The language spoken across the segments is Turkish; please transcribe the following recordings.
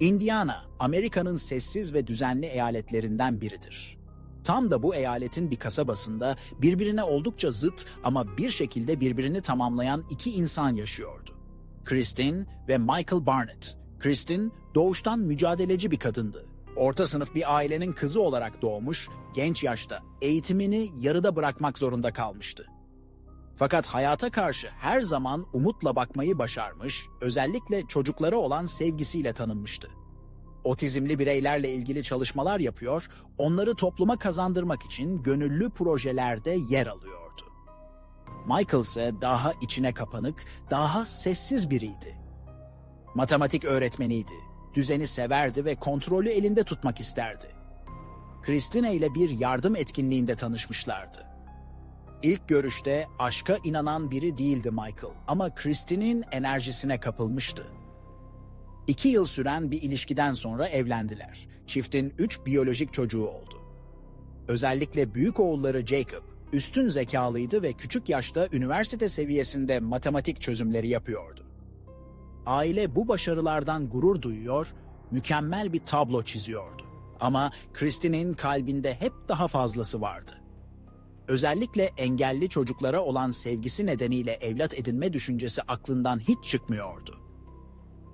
Indiana, Amerika'nın sessiz ve düzenli eyaletlerinden biridir. Tam da bu eyaletin bir kasabasında birbirine oldukça zıt ama bir şekilde birbirini tamamlayan iki insan yaşıyordu. Kristin ve Michael Barnett. Kristin doğuştan mücadeleci bir kadındı. Orta sınıf bir ailenin kızı olarak doğmuş, genç yaşta eğitimini yarıda bırakmak zorunda kalmıştı. Fakat hayata karşı her zaman umutla bakmayı başarmış, özellikle çocuklara olan sevgisiyle tanınmıştı. Otizmli bireylerle ilgili çalışmalar yapıyor, onları topluma kazandırmak için gönüllü projelerde yer alıyordu. Michael ise daha içine kapanık, daha sessiz biriydi. Matematik öğretmeniydi, düzeni severdi ve kontrolü elinde tutmak isterdi. Christina ile bir yardım etkinliğinde tanışmışlardı. İlk görüşte aşka inanan biri değildi Michael ama Kristin'in enerjisine kapılmıştı. İki yıl süren bir ilişkiden sonra evlendiler. Çiftin üç biyolojik çocuğu oldu. Özellikle büyük oğulları Jacob, üstün zekalıydı ve küçük yaşta üniversite seviyesinde matematik çözümleri yapıyordu. Aile bu başarılardan gurur duyuyor, mükemmel bir tablo çiziyordu. Ama Kristin'in kalbinde hep daha fazlası vardı. Özellikle engelli çocuklara olan sevgisi nedeniyle evlat edinme düşüncesi aklından hiç çıkmıyordu.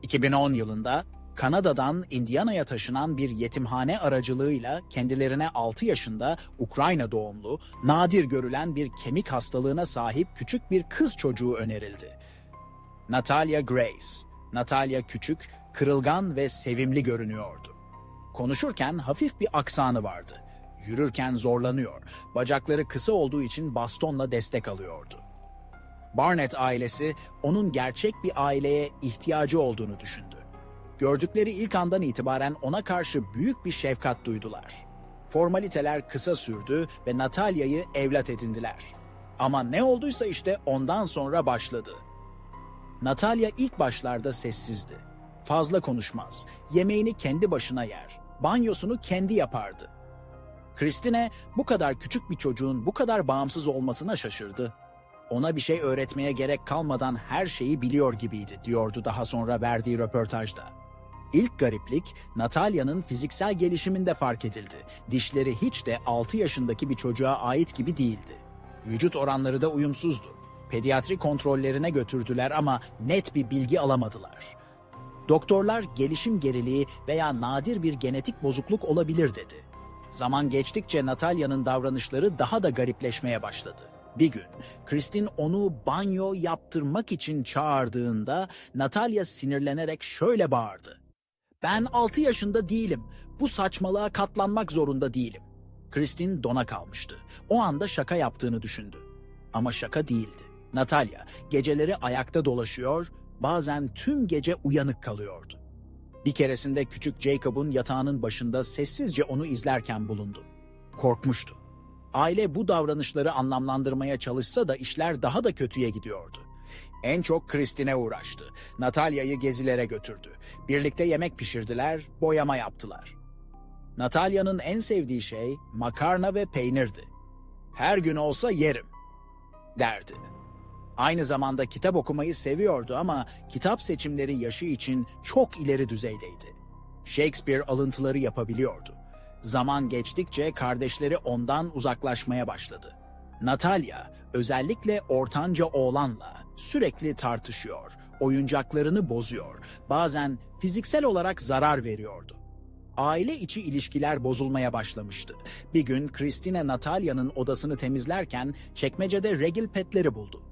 2010 yılında Kanada'dan Indiana'ya taşınan bir yetimhane aracılığıyla kendilerine 6 yaşında Ukrayna doğumlu, nadir görülen bir kemik hastalığına sahip küçük bir kız çocuğu önerildi. Natalia Grace. Natalia küçük, kırılgan ve sevimli görünüyordu. Konuşurken hafif bir aksanı vardı. Yürürken zorlanıyor. Bacakları kısa olduğu için bastonla destek alıyordu. Barnett ailesi onun gerçek bir aileye ihtiyacı olduğunu düşündü. Gördükleri ilk andan itibaren ona karşı büyük bir şefkat duydular. Formaliteler kısa sürdü ve Natalia'yı evlat edindiler. Ama ne olduysa işte ondan sonra başladı. Natalia ilk başlarda sessizdi. Fazla konuşmaz, yemeğini kendi başına yer, banyosunu kendi yapardı. Christine bu kadar küçük bir çocuğun bu kadar bağımsız olmasına şaşırdı. Ona bir şey öğretmeye gerek kalmadan her şeyi biliyor gibiydi diyordu daha sonra verdiği röportajda. İlk gariplik Natalia'nın fiziksel gelişiminde fark edildi. Dişleri hiç de 6 yaşındaki bir çocuğa ait gibi değildi. Vücut oranları da uyumsuzdu. Pediatri kontrollerine götürdüler ama net bir bilgi alamadılar. Doktorlar gelişim geriliği veya nadir bir genetik bozukluk olabilir dedi. Zaman geçtikçe Natalia'nın davranışları daha da garipleşmeye başladı. Bir gün Kristin onu banyo yaptırmak için çağırdığında Natalia sinirlenerek şöyle bağırdı. Ben 6 yaşında değilim. Bu saçmalığa katlanmak zorunda değilim. Kristin dona kalmıştı. O anda şaka yaptığını düşündü. Ama şaka değildi. Natalia geceleri ayakta dolaşıyor, bazen tüm gece uyanık kalıyordu. Bir keresinde küçük Jacob'un yatağının başında sessizce onu izlerken bulundu. Korkmuştu. Aile bu davranışları anlamlandırmaya çalışsa da işler daha da kötüye gidiyordu. En çok Kristin'e uğraştı. Natalia'yı gezilere götürdü. Birlikte yemek pişirdiler, boyama yaptılar. Natalia'nın en sevdiği şey makarna ve peynirdi. Her gün olsa yerim, derdi. Aynı zamanda kitap okumayı seviyordu ama kitap seçimleri yaşı için çok ileri düzeydeydi. Shakespeare alıntıları yapabiliyordu. Zaman geçtikçe kardeşleri ondan uzaklaşmaya başladı. Natalia özellikle ortanca oğlanla sürekli tartışıyor, oyuncaklarını bozuyor, bazen fiziksel olarak zarar veriyordu. Aile içi ilişkiler bozulmaya başlamıştı. Bir gün Christine Natalia'nın odasını temizlerken çekmecede regil petleri buldu.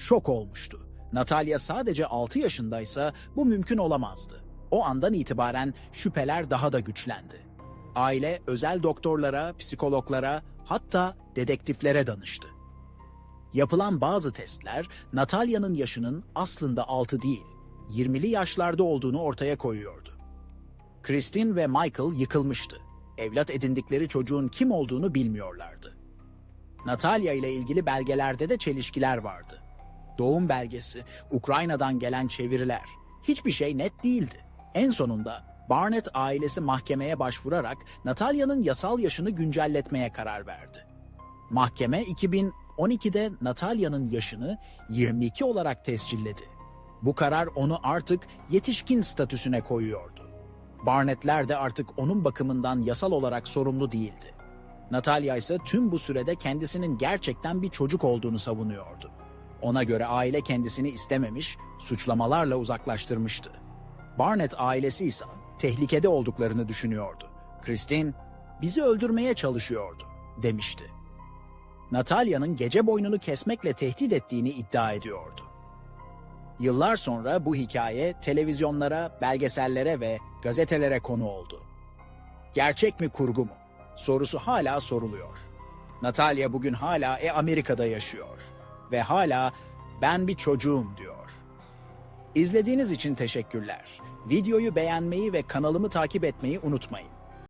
Şok olmuştu. Natalia sadece 6 yaşındaysa bu mümkün olamazdı. O andan itibaren şüpheler daha da güçlendi. Aile özel doktorlara, psikologlara, hatta dedektiflere danıştı. Yapılan bazı testler Natalia'nın yaşının aslında 6 değil, 20'li yaşlarda olduğunu ortaya koyuyordu. Kristin ve Michael yıkılmıştı. Evlat edindikleri çocuğun kim olduğunu bilmiyorlardı. Natalia ile ilgili belgelerde de çelişkiler vardı. Doğum belgesi, Ukrayna'dan gelen çeviriler. Hiçbir şey net değildi. En sonunda Barnett ailesi mahkemeye başvurarak Natalia'nın yasal yaşını güncelletmeye karar verdi. Mahkeme 2012'de Natalia'nın yaşını 22 olarak tescilledi. Bu karar onu artık yetişkin statüsüne koyuyordu. Barnett'ler de artık onun bakımından yasal olarak sorumlu değildi. Natalya ise tüm bu sürede kendisinin gerçekten bir çocuk olduğunu savunuyordu. Ona göre aile kendisini istememiş, suçlamalarla uzaklaştırmıştı. Barnett ailesi ise tehlikede olduklarını düşünüyordu. Christine, bizi öldürmeye çalışıyordu, demişti. Natalya'nın gece boynunu kesmekle tehdit ettiğini iddia ediyordu. Yıllar sonra bu hikaye televizyonlara, belgesellere ve gazetelere konu oldu. Gerçek mi kurgu mu? Sorusu hala soruluyor. Natalya bugün hala e Amerika'da yaşıyor ve hala ben bir çocuğum diyor. İzlediğiniz için teşekkürler. Videoyu beğenmeyi ve kanalımı takip etmeyi unutmayın.